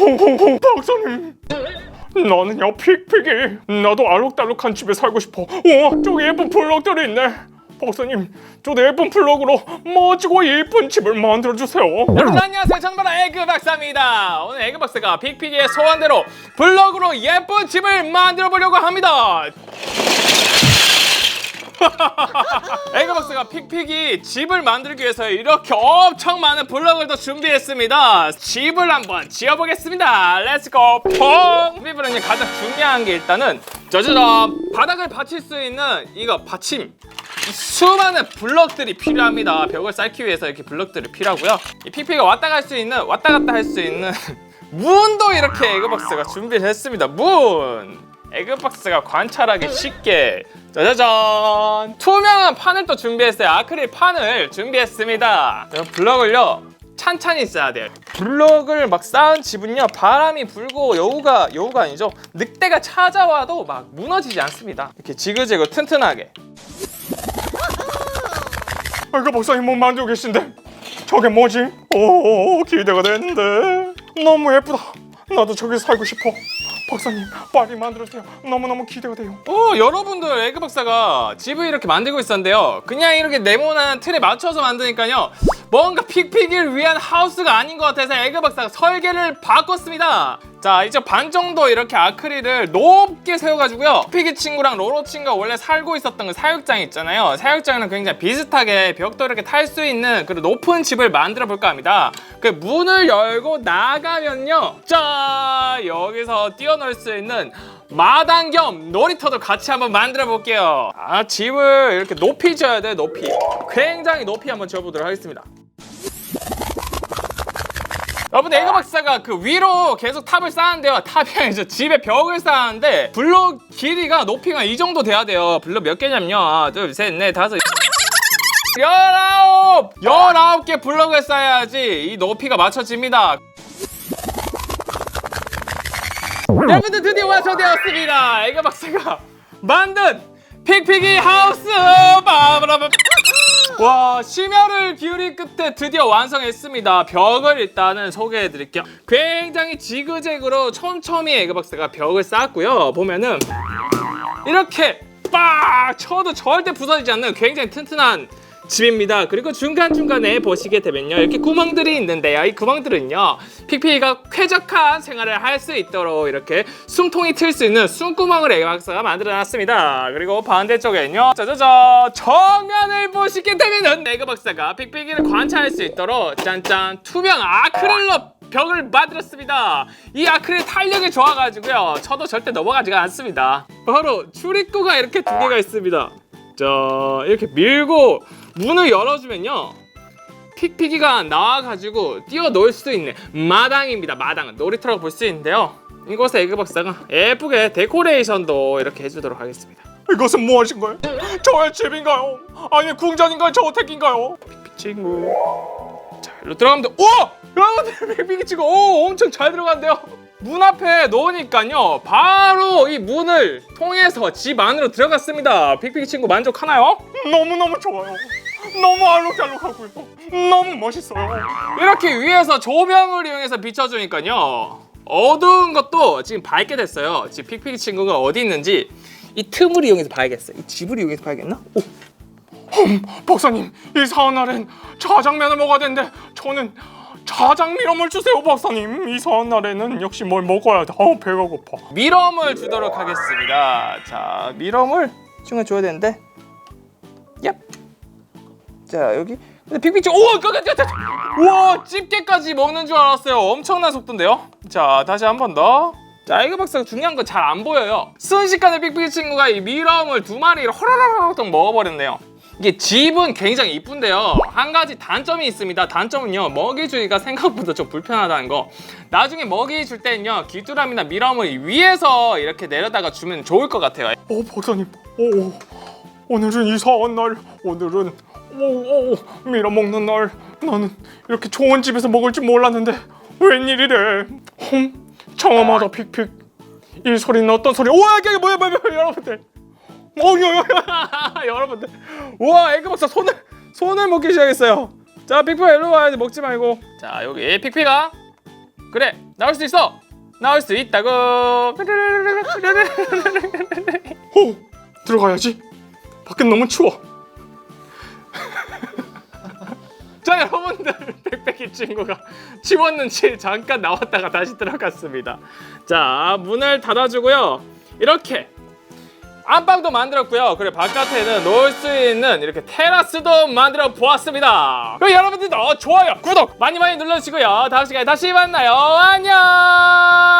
홍홍홍 박사님. 나는요 픽픽이. 나도 알록달록한 집에 살고 싶어. 우와 저기 예쁜 블럭들이 있네. 박사님 저도 예쁜 블럭으로 멋지고 예쁜 집을 만들어주세요. 여러분 안녕하세요. 정말 에그 박사입니다. 오늘 에그 박사가 픽픽이의 소원대로 블럭으로 예쁜 집을 만들어 보려고 합니다 에그 박사가 픽픽이 집을 만들기 위해서 이렇게 엄청 많은 블럭을 더 준비했습니다 집을 한번 지어보겠습니다 렛츠고 퐁 피부는 가장 중요한 게 일단은 짜자잔 바닥을 받칠 수 있는 이거 받침 수많은 블럭들이 필요합니다. 벽을 쌓기 위해서 이렇게 블럭들이 필요하고요. 이 PP가 왔다 갈 수 있는 왔다 갔다 할 수 있는 문도 이렇게 에그박스가 준비를 했습니다. 문. 에그박스가 관찰하기 쉽게 짜자잔 투명한 판을 또 준비했어요. 아크릴 판을 준비했습니다. 이 블럭을요 찬찬히 쌓아야 돼요. 블럭을 막 쌓은 집은요 바람이 불고 여우가 여우가 아니죠 늑대가 찾아와도 막 무너지지 않습니다. 이렇게 지그재그 튼튼하게 아이고 박사님 뭐 만들고 계신데 저게 뭐지? 오 기대가 되는데 너무 예쁘다 나도 저기 살고 싶어 박사님 빨리 만들어주세요 너무너무 기대가 돼요 어, 여러분들 에그 박사가 집을 이렇게 만들고 있었는데요. 그냥 이렇게 네모난 틀에 맞춰서 만드니까요. 뭔가 픽픽을 위한 하우스가 아닌 것 같아서 에그 박사가 설계를 바꿨습니다. 자, 이제 반 정도 이렇게 아크릴을 높게 세워가지고요. 픽이 친구랑 로로 친구가 원래 살고 있었던 그 사육장 있잖아요. 사육장이랑 굉장히 비슷하게 벽도 이렇게 탈 수 있는 그 높은 집을 만들어 볼까 합니다. 그 문을 열고 나가면요. 자, 여기서 뛰어놀 수 있는 마당 겸 놀이터도 같이 한번 만들어 볼게요. 아, 집을 이렇게 높이 지어야 돼, 높이. 굉장히 높이 한번 지어보도록 하겠습니다. 여러분 에그 박사가 그 위로 계속 탑을 쌓는데요. 탑이 아니죠 집에 벽을 쌓는데 블록 길이가 높이가 이 정도 돼야 돼요. 블록 몇 개냐면요. 하나 둘 셋 넷 다섯 열아홉! 열아홉 개 블럭을 쌓아야지 이 높이가 맞춰집니다. 여러분들 드디어 완성되었습니다. 에그 박사가 만든 픽픽이 하우스 바바라바 와 심혈을 기울인 끝에 드디어 완성했습니다. 벽을 일단은 소개해 드릴게요. 굉장히 지그재그로 촘촘히 에그박스가 벽을 쌓았고요. 보면은 이렇게 빡 쳐도 절대 부서지지 않는 굉장히 튼튼한 집입니다. 그리고 중간중간에 보시게 되면요. 이렇게 구멍들이 있는데요. 이 구멍들은요. 픽픽이가 쾌적한 생활을 할 수 있도록 이렇게 숨통이 틀 수 있는 숨구멍을 에그박스가 만들어 놨습니다. 그리고 반대쪽에는요. 짜자잔 정면을 보시게 되면은 에그박스가 픽픽이를 관찰할 수 있도록 짠짠 투명 아크릴로 벽을 만들었습니다. 이 아크릴 탄력이 좋아가지고요. 쳐도 절대 넘어가지가 않습니다. 바로 출입구가 이렇게 두 개가 있습니다. 자 이렇게 밀고 문을 열어주면요. 픽픽이가 나와가지고 뛰어놀 수도 있는 마당입니다. 마당 놀이터라고 볼 수 있는데요. 이곳에 에그박사가 예쁘게 데코레이션도 이렇게 해주도록 하겠습니다. 이것은 무엇인가요? 저의 집인가요? 아니면 궁전인가요? 저택인가요? 픽픽 친구. 자, 일로 들어가면 돼. 우와! 여러분들 픽픽이 친구, 오, 엄청 잘 들어간대요. 문 앞에 놓으니까요. 바로 이 문을 통해서 집 안으로 들어갔습니다. 픽픽이 친구 만족하나요? 너무너무 좋아요 너무 알록달록하고요 너무 멋있어요 이렇게 위에서 조명을 이용해서 비춰주니까요. 어두운 것도 지금 밝게 됐어요. 지금 픽픽이 친구가 어디 있는지 이 틈을 이용해서 봐야겠어요. 이 집을 이용해서 봐야겠나? 오, 박사님 이 사한 날엔 자장면을 먹어야 되는데 저는 자장 미럼을 주세요 박사님 이 사한 날에는 역시 뭘 먹어야 돼 아우 배가 고파 미럼을 주도록 하겠습니다. 자, 미럼을 중간 줘야 되는데. 얍. 자, 여기. 근데 친 오. 우와, 집게까지 먹는 줄 알았어요. 엄청난 속도인데요. 자, 다시 한 번 더. 자, 에그 박사가 중요한 건 잘 안 보여요. 순식간에 픽픽 친구가 이 미럼을 두 마리를 호라라라락 먹어버렸네요. 이게 집은 굉장히 이쁜데요. 한 가지 단점이 있습니다. 단점은요, 먹이 주기가 생각보다 좀 불편하다는 거. 나중에 먹이 줄 때는요, 귀뚜라미나 미럼을 위에서 이렇게 내려다가 주면 좋을 것 같아요. 오 박사님 오 오늘은 이사한 날 오늘은 밀어 먹는 날 나는 이렇게 좋은 집에서 먹을 줄 몰랐는데 웬일이래? 홈 청아마다 픽픽. 이 소리는 어떤 소리? 오야 이게 뭐야 뭐야 뭐야 여러분들. 어여 여러분들, 우와, 에그 박사 손을 손을 먹기 시작했어요. 자, 픽피가 일로 와야지 먹지 말고. 자, 여기 픽피가 그래 나올 수 있어. 나올 수 있다고. 호 들어가야지. 밖엔 너무 추워. 자 여러분들 백백이 친구가 치웠는지 잠깐 나왔다가 다시 들어갔습니다. 자 문을 닫아주고요. 이렇게 안방도 만들었고요. 그리고 바깥에는 놓을 수 있는 이렇게 테라스도 만들어 보았습니다. 그럼 여러분들도 좋아요 구독 많이 많이 눌러주시고요. 다음 시간에 다시 만나요. 안녕